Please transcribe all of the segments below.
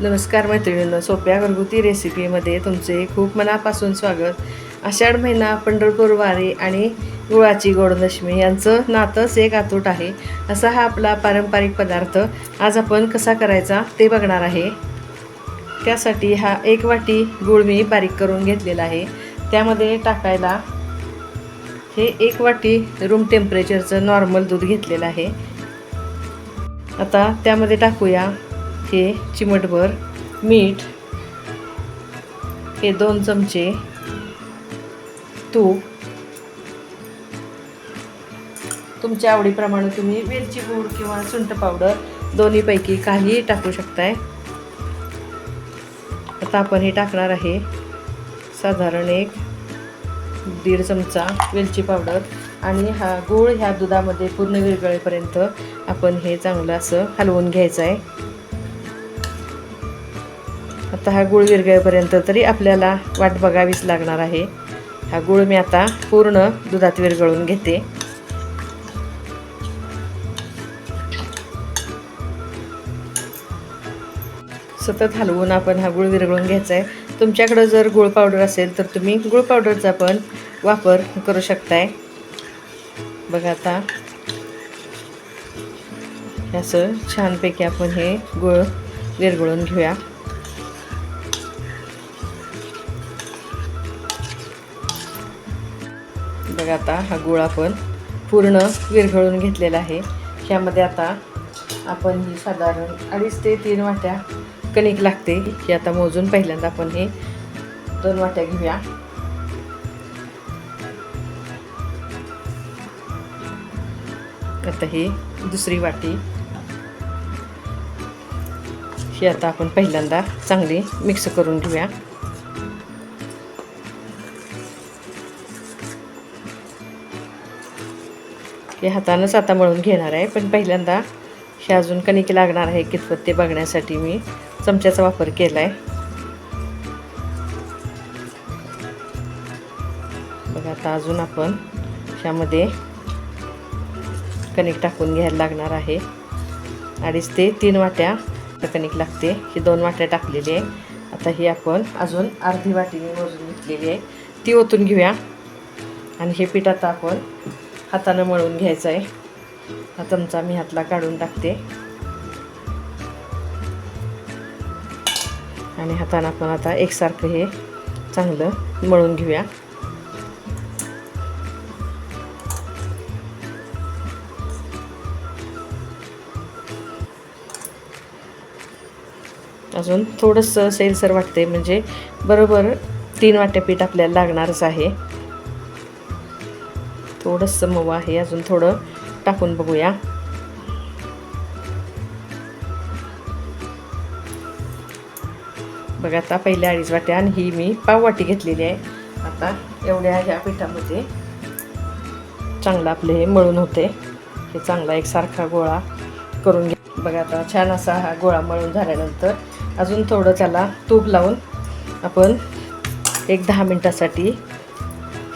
नमस्कार मैत्रिणींनो सोप्या घरगुती रेसिपीमध्ये तुमचे खूप मनापासून स्वागत. आषाढ महिना पंढरपूर वारी आणि गुळाची गोडदशमी यांचं नातंच एक आतूट आहे. असा हा आपला पारंपरिक पदार्थ आज आपण कसा करायचा ते बघणार आहे. त्यासाठी हा एक वाटी गुळ मी बारीक करून घेतलेला आहे. त्यामध्ये टाकायला हे एक वाटी रूम टेम्परेचरचं नॉर्मल दूध घेतलेलं आहे. आता त्यामध्ये टाकूया हे चिमटभर मीठ हे दोन चमचे तूप. तुमच्या आवडीप्रमाणे तुम्ही वेलची पूड किंवा सुंठ पावडर दोन्हीपैकी काहीही टाकू शकताय. आता आपण हे टाकणार आहे. साधारण एक दीड चमचा वेलची पावडर आणि हा गूळ ह्या दुधामध्ये पूर्ण विरघळेपर्यंत आपण हे चांगलं असं हलवून घ्यायचं आहे आता हा गुळ विरघळेपर्यंत तरी आपल्याला वाट बघावीच लागणार आहे. हा गूळ मी आता पूर्ण दुधात विरघळून घेते. सतत हलवून आपण हा गूळ विरघळून घ्यायचा आहे तुमच्याकडं जर गूळ पावडर असेल तर तुम्ही गूळ पावडरचा पण वापर करू शकताय. बघा आता. असं छानपैकी आपण हे गूळ विरघळून घेऊया. आता हा गोळा आपण पूर्ण विरघळून घेतलेला आहे. ह्यामध्ये आता आपण ही साधारण अडीच ते तीन वाट्या कणिक लागते ही आता मोजून पहिल्यांदा आपण हे दोन वाट्या घेऊया. आता ही दुसरी वाटी. ही आता आपण पहिल्यांदा चांगली मिक्स करून घेऊया. हे हातानंच आता मळून घेणार आहे. पण पहिल्यांदा हे अजून कणिक लागणार आहे कितपत ते बघण्यासाठी मी चमच्याचा वापर केला आहे बघा आता अजून आपण ह्यामध्ये कणिक टाकून घ्यायला लागणार आहे. अडीच ते तीन वाट्या कणिक लागते. ही दोन वाट्या टाकलेली आहे. आता ही आपण अजून अर्धी वाटीने मोजून घेतलेली आहे. ती ओतून घेऊया. आणि हे पीठ आता आपण हातानं मळून घ्यायचं आहे हा चमचा मी हातला काढून टाकते. आणि हातानं आपण आता एकसारखं हे चांगलं मळून घेऊया. अजून थोडंसं सैलसर वाटते म्हणजे बरोबर तीन वाट्या पीठ आपल्याला लागणारच आहे. थोडंसं मऊ आहे. अजून थोडं टाकून बघूया. बघा आता पहिल्या अडीच वाट्या आणि ही मी पाववाटी घेतलेली आहे. आता एवढ्या ह्या पिठामध्ये चांगलं आपले हे मळून होते. हे चांगला एक सारखा गोळा करून घे. बघा आता छान असा हा गोळा मळून झाल्यानंतर अजून थोडं त्याला तूप लावून आपण एक दहा मिनटासाठी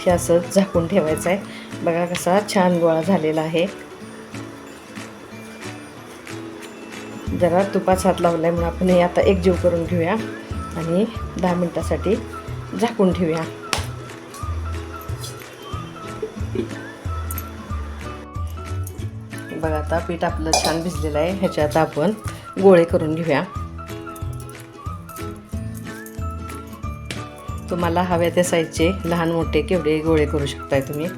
हे असं झाकून ठेवायचं आहे. बघा कसा छान गोळा झालेला आहे. जरा तुपाच हात आहे म्हणून आपण हे आता एकजीव करून घेऊया आणि दहा मिनटासाठी झाकून ठेवूया. बघा आता पीठ आपलं छान भिजलेलं आहे. ह्याच्यात आपण गोळे करून घेऊया. तुम्हाला हव्या त्या साईजचे लहान मोठे केवढे गोळे करू शकताय तुम्ही.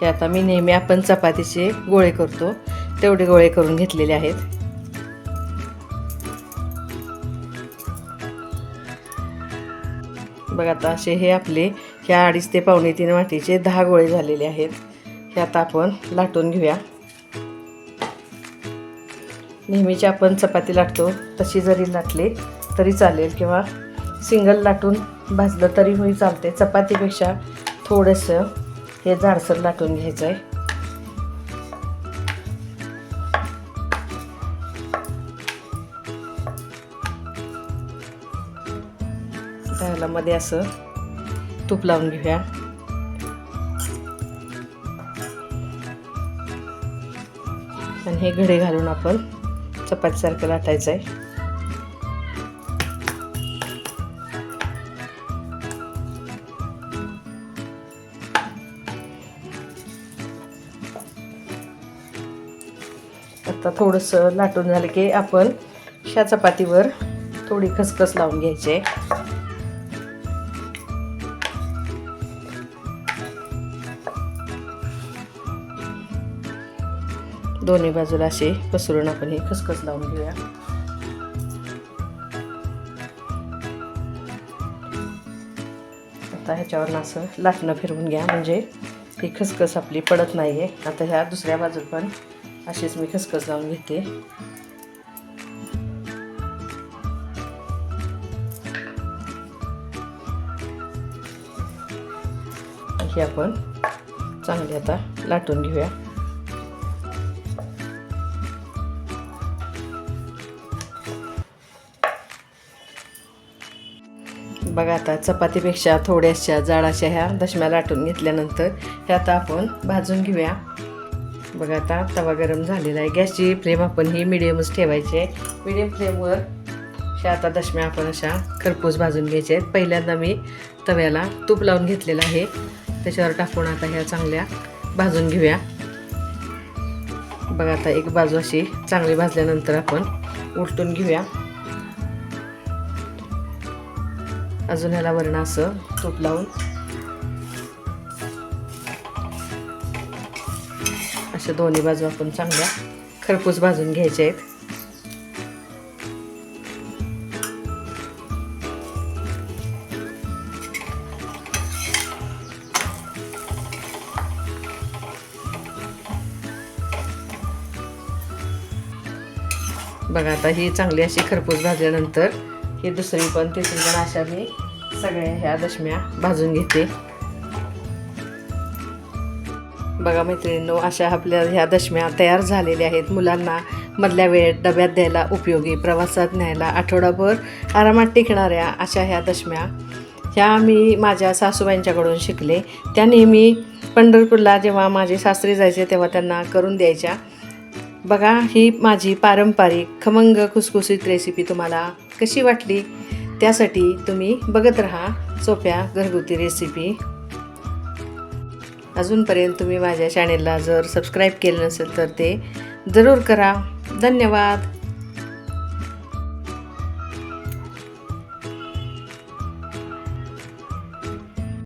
हे आता मी नेहमी आपण चपातीचे गोळे करतो तेवढे गोळे करून घेतलेले आहेत. बघा आता असे हे आपले ह्या अडीच ते पावणे तीन वाटीचे दहा गोळे झालेले आहेत. हे आता आपण लाटून घेऊया. नेहमीची आपण चपाती लाटतो तशी जरी लाटली तरी चालेल किंवा सिंगल लाटून भाजलं तरी होई चालते चपातीपेक्षा थोडंसं हे जाडसर लाटून घ्यायचं आहे त्याला मध्ये असं तूप लावून घेऊया. आणि हे घडे घालून आपण चपातीसारखं लाटायचं आहे आता थोडंसं लाटून झालं की आपण ह्या चपातीवर थोडी खसखस लावून घ्यायची. दोन्ही बाजूला असे पसरून आपण हे खसखस लावून घेऊया. आता ह्याच्यावर असं लाटणं फिरवून घ्या म्हणजे ही खसखस आपली पडत नाही आहे आता ह्या दुसऱ्या बाजूला पण अशीच मी खसखस लावून घेते. हे आपण चांगली आता लाटून घेऊया. बघा आता चपातीपेक्षा थोड्याशा जाडाशा ह्या दशम्या लाटून घेतल्यानंतर ह्या आता आपण भाजून घेऊया. बघा आता तवा गरम झालेला आहे. गॅसची फ्लेम आपण ही मिडियमच ठेवायची आहे. मिडियम फ्लेमवर अशा आता दशम्या आपण अशा खरपूस भाजून घ्यायचे आहेत. पहिल्यांदा मी तव्याला तूप लावून घेतलेलं आहे. त्याच्यावर टाकून आता ह्या चांगल्या भाजून घेऊया. बघा आता एक बाजू अशी चांगली भाजल्यानंतर आपण उलटून घेऊया. अजून ह्याला वरण असं तूप लावून अशा दोन्ही बाजू आपण चांगल्या खरपूस भाजून घ्यायचे आहेत. बघा आता ही चांगली अशी खरपूस भाजल्यानंतर ही दुसरी पण तिसरी पण अशा मी सगळ्या ह्या दशम्या भाजून घेते. बघा मैत्रिणींनो अशा आपल्या ह्या दशम्या तयार झालेल्या आहेत. मुलांना मधल्या वेळेत डब्यात द्यायला उपयोगी प्रवासात न्यायला आठवडाभर आरामात टिकणाऱ्या अशा ह्या दशम्या. ह्या मी माझ्या सासूबाईंच्याकडून शिकले. त्या नेहमी पंढरपूरला जेव्हा माझे सासरे जायचे तेव्हा त्यांना करून द्यायच्या. बघा ही माझी पारंपरिक खमंग खुसखुसीत रेसिपी तुम्हाला कशी वाटली? त्यासाठी तुम्ही बघत राहा सोप्या घरगुती रेसिपी अजूनपर्यंत तुम्ही माझ्या चॅनेलला जर सबस्क्राईब केलं नसेल तर ते जरूर करा. धन्यवाद.